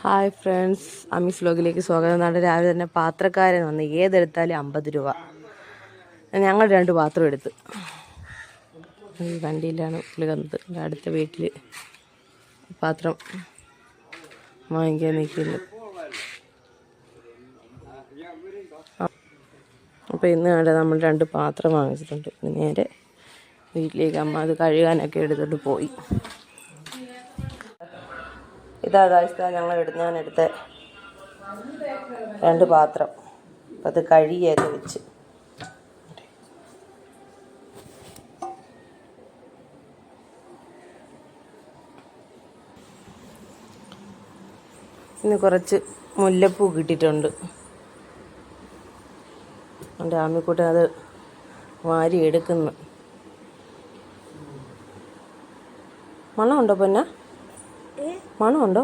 Hi friends അമീസ് വ്ലോഗിലേക്ക് സ്വാഗതം. നാളെ രാവിലെ തന്നെ പാത്രക്കാരൻ വന്ന് ഏതെടുത്താലും അമ്പത് രൂപ. ഞങ്ങൾ രണ്ട് പാത്രം എടുത്ത്. ഈ വണ്ടിയിലാണ് പുള്ളി എന്റെ അടുത്ത വീട്ടിൽ പാത്രം വാങ്ങിക്കാൻ നിൽക്കുന്നു. അപ്പോൾ ഇന്ന് അവിടെ നമ്മൾ രണ്ട് പാത്രം വാങ്ങിച്ചിട്ടുണ്ട്. നേരെ വീട്ടിലേക്ക് അമ്മ അത് കഴുകാനൊക്കെ എടുത്തിട്ട് പോയി. ഇതാ കാഴ്ച ഞങ്ങൾ എടുത്ത് ഞാൻ എടുത്ത രണ്ട് പാത്രം. അത് കഴുകിയൊക്കെ വെച്ച്. ഇന്ന് കുറച്ച് മുല്ലപ്പൂ കിട്ടിയിട്ടുണ്ട്. എന്റെ ആമിക്കൂട്ടൻ അത് വാരി എടുക്കുന്നു. മണമുണ്ടോ പൊന്ന? മണമുണ്ടോ?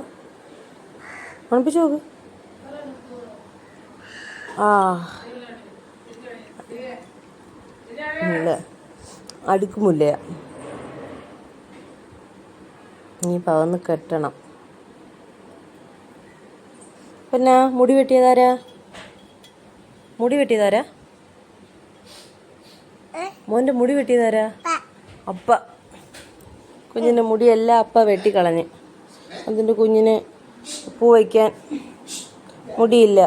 മണപ്പിച്ച് നോക്ക്. ആ. ഇല്ല. അടുക്കുമുല്ലയാ ഇനി പകന്ന് കെട്ടണം. പിന്നെ മുടി വെട്ടിയതാരാ? മുടി വെട്ടിയതാരാ? മോന്റെ മുടി വെട്ടിയതാരാ? അപ്പ. കുഞ്ഞിന്റെ മുടിയെല്ലാം അപ്പ വെട്ടിക്കളഞ്ഞ്. അതിന്റെ കുഞ്ഞിന് പൂ വയ്ക്കാൻ മുടിയില്ല.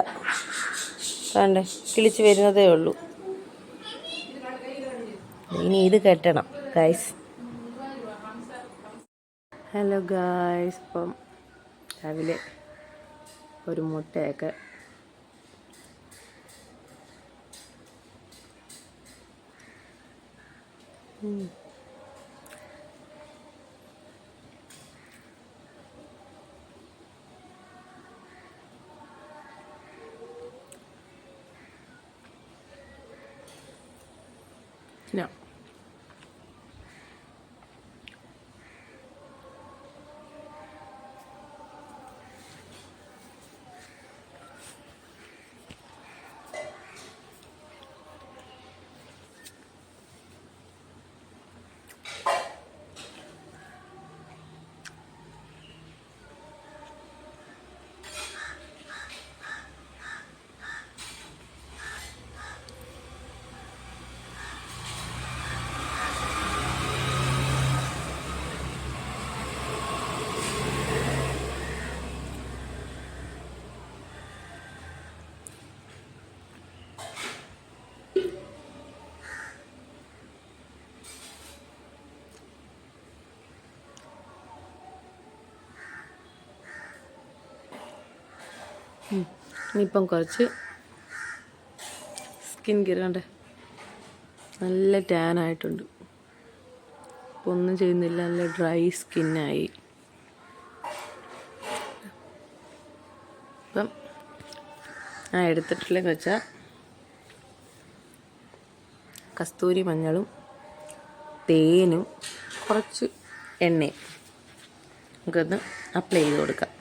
കണ്ടേ കിളിച്ച് വരുന്നതേ ഉള്ളൂ. ഇനി ഇത് കെട്ടണം ഗൈസ് ഹലോ ഗായ്സ് ഇപ്പം രാവിലെ ഒരു മുട്ടയൊക്കെ ഉം. No. ഇനിയിപ്പം കുറച്ച് സ്കിൻ കെയർ നല്ല ടാൻ ആയിട്ടുണ്ട്. ഇപ്പം ഒന്നും ചെയ്യുന്നില്ല. നല്ല ഡ്രൈ സ്കിന്നായി അപ്പം ഞാൻ എടുത്തിട്ടില്ലെന്ന് വെച്ചാൽ കസ്തൂരി മഞ്ഞളും തേനും കുറച്ച് എണ്ണയും. നമുക്കൊന്ന് അപ്ലൈ ചെയ്ത് കൊടുക്കാം.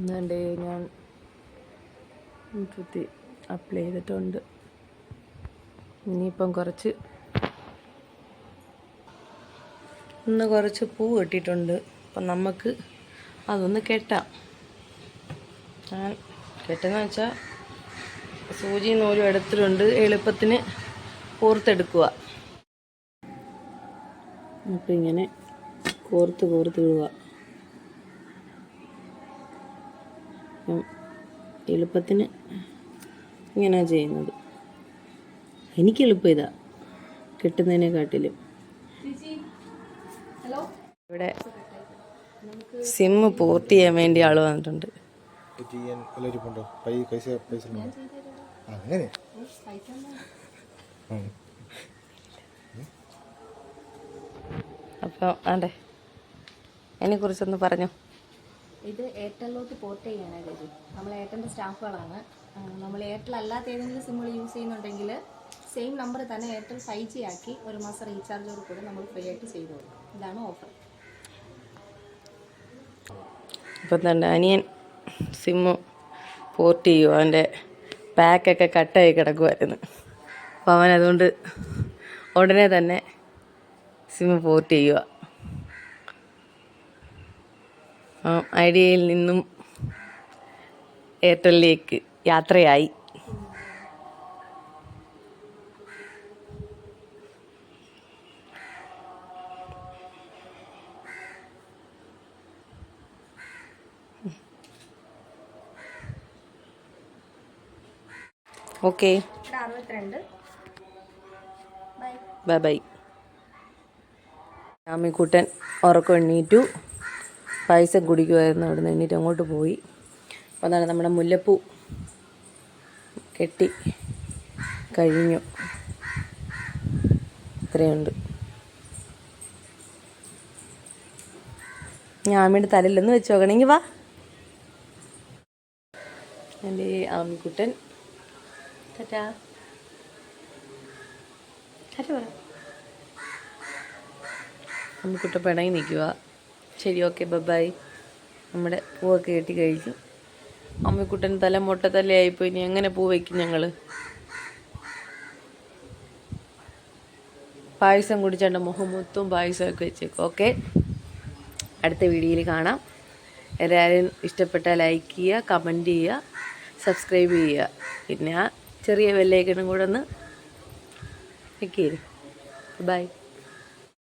എന്നുണ്ട് ഞാൻ ചുറ്റി അപ്ലൈ ചെയ്തിട്ടുണ്ട്. ഇനിയിപ്പം കുറച്ച് ഇന്ന് കുറച്ച് പൂ കെട്ടിയിട്ടുണ്ട്. അപ്പം നമുക്ക് അതൊന്ന് കെട്ടാം. ഞാൻ കെട്ടെന്ന് വെച്ചാൽ സൂചി നൂലും എടുത്തിട്ടുണ്ട്. എളുപ്പത്തിന് കോർത്തെടുക്കുക. അപ്പം ഇങ്ങനെ കോർത്ത് കോർത്ത് ഇടുക. അപ്പം എളുപ്പത്തിന് ഇങ്ങനെയാണ് ചെയ്യുന്നത്. എനിക്ക് എളുപ്പം ഇതാ കിട്ടുന്നതിനെക്കാട്ടിലും ഇവിടെ സിമ്മ് പോർട്ട് ചെയ്യാൻ വേണ്ടി ആൾ വന്നിട്ടുണ്ട്. അതെ കുറിച്ചൊന്ന്? അങ്ങനെ. അപ്പോൾ അപ്പോൾ ആണ്ടേ അതിനെക്കുറിച്ചൊന്ന് പറഞ്ഞു. ഇത് എയർടെലിലോട്ട് പോർട്ട് ചെയ്യാനാണ് ചേച്ചി നമ്മൾ എയർടെലിന്റെ സ്റ്റാഫുകളാണ്. നമ്മൾ എയർടെൽ അല്ലാത്ത ഏതെങ്കിലും സിമ്മുകൾ യൂസ് ചെയ്യുന്നുണ്ടെങ്കിൽ സെയിം നമ്പർ തന്നെ എയർടെൽ ഫൈവ് ജി ആക്കി ഒരു മാസം റീചാർജോട് കൂടി നമ്മൾ ഫ്രീ ആയിട്ട് ചെയ്തു കൊടുക്കും ഇതാണ് ഓഫർ. അപ്പം തന്നെ അനിയൻ സിമ്മ് പോർട്ട് ചെയ്യുക അവന്റെ പാക്കൊക്കെ കട്ടായി കിടക്കുമായിരുന്നു അപ്പോൾ അവൻ അതുകൊണ്ട് ഉടനെ തന്നെ സിമ്മ് പോർട്ട് ചെയ്യുക ആ, ഐഡിയയിൽ നിന്നും എയർടെല്ലിലേക്ക് യാത്രയായി. ഓക്കെ. Bye bye. രാമിക്കുട്ടൻ ഉറക്കം എണ്ണീറ്റു. പൈസ കുടിക്കുമായിരുന്നു അവിടെ നിന്ന് എണ്ണീറ്റ് അങ്ങോട്ട് പോയി. അപ്പോൾ അതാണ് നമ്മുടെ മുല്ലപ്പൂ കെട്ടി കഴിഞ്ഞു. ഇത്രയുണ്ട്. ഞാൻ അമ്മയുടെ തലയിലൊന്ന് വെച്ച് നോക്കണമെങ്കിൽ വാ. എന്റെ ഈ ആമിക്കുട്ടൻ ടാറ്റാ. ടാറ്റ പറ. അമ്മിക്കുട്ട പിണങ്ങി നിൽക്കുക ശരി ഓക്കെ ബബായ് നമ്മുടെ പൂവൊക്കെ കെട്ടി കഴിച്ചു. അമ്മിക്കുട്ടൻ തല മുട്ട തലയായിപ്പോയി ഇനി എങ്ങനെ പൂ വയ്ക്കും ഞങ്ങൾ പായസം കുടിച്ചാണ്ട് മുഖം മൊത്തം പായസമൊക്കെ വെച്ചേക്കും ഓക്കെ? അടുത്ത വീഡിയോയിൽ കാണാം. എല്ലാവരും ഇഷ്ടപ്പെട്ടാൽ ലൈക്ക് ചെയ്യുക കമന്റ് ചെയ്യുക സബ്സ്ക്രൈബ് ചെയ്യുക. പിന്നെ ആ ചെറിയ വെല്ലേക്കനും കൂടെ ഒന്ന് വെക്കേരും ബൈ